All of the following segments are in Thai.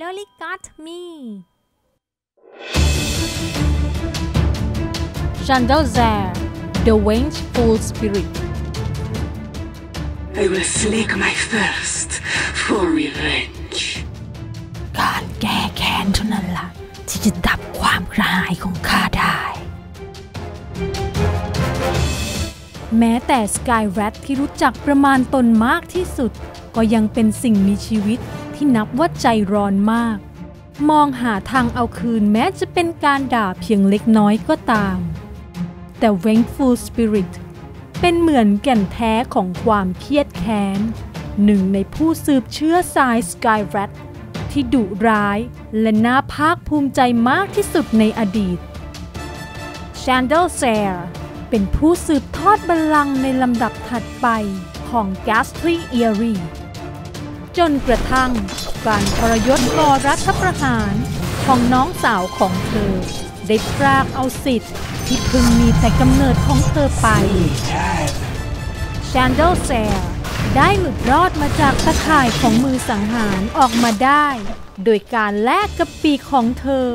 Lolly got me Chandel Zare The Vengeful Spirit I will slake my thirst for revenge. การแก้แค้นเท่านั้นล่ะ ที่จะดับความกระหายของ แม้แต่สกายแรดที่รู้จักประมาณตนมากที่สุด ก็ยังเป็นสิ่งมีชีวิตที่นับว่าใจร้อนมาก มองหาทางเอาคืนแม้จะเป็นการด่าเพียงเล็กน้อยก็ตาม แต่ Vengeful Spirit เป็นเหมือนแก่นแท้ของความเครียดแค้น หนึ่งในผู้สืบเชื้อสายสกายแรดที่ดุร้ายและน่าภาคภูมิใจมากที่สุดในอดีต c h a n d e l s a r e เป็นผู้สืบทอดบัลลังก์ในลำดับถัดไปของ g a s t l y Eerie จนกระทั่งการทรยศก่อรัฐประหารของน้องสาวของเธอ ได้พรากเอาสิทธิ์ที่พึงมีแต่กำเนิดของเธอไป c h a n d e l s a r e ได้หลุดรอดมาจากตะข่ายของมือสังหารออกมาได้ โดยการแลกกับปีกของเธอ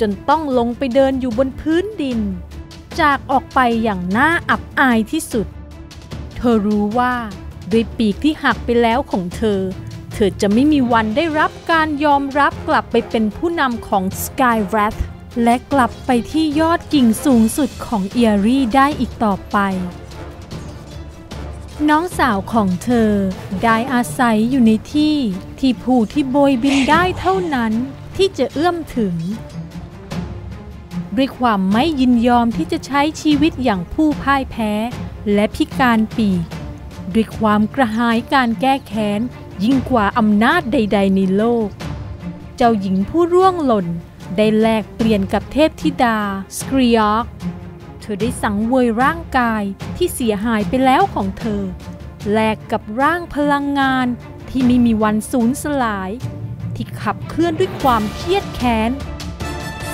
จนต้องลงไปเดินอยู่บนพื้นดิน จากออกไปอย่างน่าอับอายที่สุด เธอรู้ว่าด้วยปีกที่หักไปแล้วของเธอ เธอจะไม่มีวันได้รับการยอมรับกลับไปเป็นผู้นำของ Sky Wrath และกลับไปที่ยอดกิ่งสูงสุดของเอียรี่ได้อีกต่อไป น้องสาวของเธอได้อาศัยอยู่ในที่ที่ผู้ที่โบยบินได้เท่านั้นที่จะเอื้อมถึง ด้วยความไม่ยินยอมที่จะใช้ชีวิตอย่างผู้พ่ายแพ้ และพิการปีก ด้วยความกระหายการแก้แค้น ยิ่งกว่าอำนาจใด ๆ ในโลก เจ้าหญิงผู้ร่วงหล่นได้แลกเปลี่ยนกับเทพธิดาสกรียอกเธอได้สังเวยร่างกายที่เสียหายไปแล้วของเธอ แลกกับร่างพลังงานที่ไม่มีวันสูญสลาย ที่ขับเคลื่อนด้วยความเครียดแค้น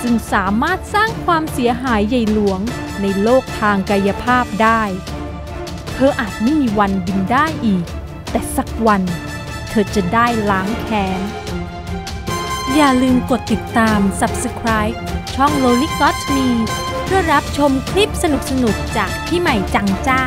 ซึ่งสามารถสร้างความเสียหายใหญ่หลวงในโลกทางกายภาพได้ เธออาจไม่มีวันบินได้อีก แต่สักวัน เธอจะได้ล้างแค้น อย่าลืมกดติดตาม Subscribe ช่อง Lolly Got Me เพื่อรับชมคลิปสนุกๆ จากพี่ใหม่จังจ้า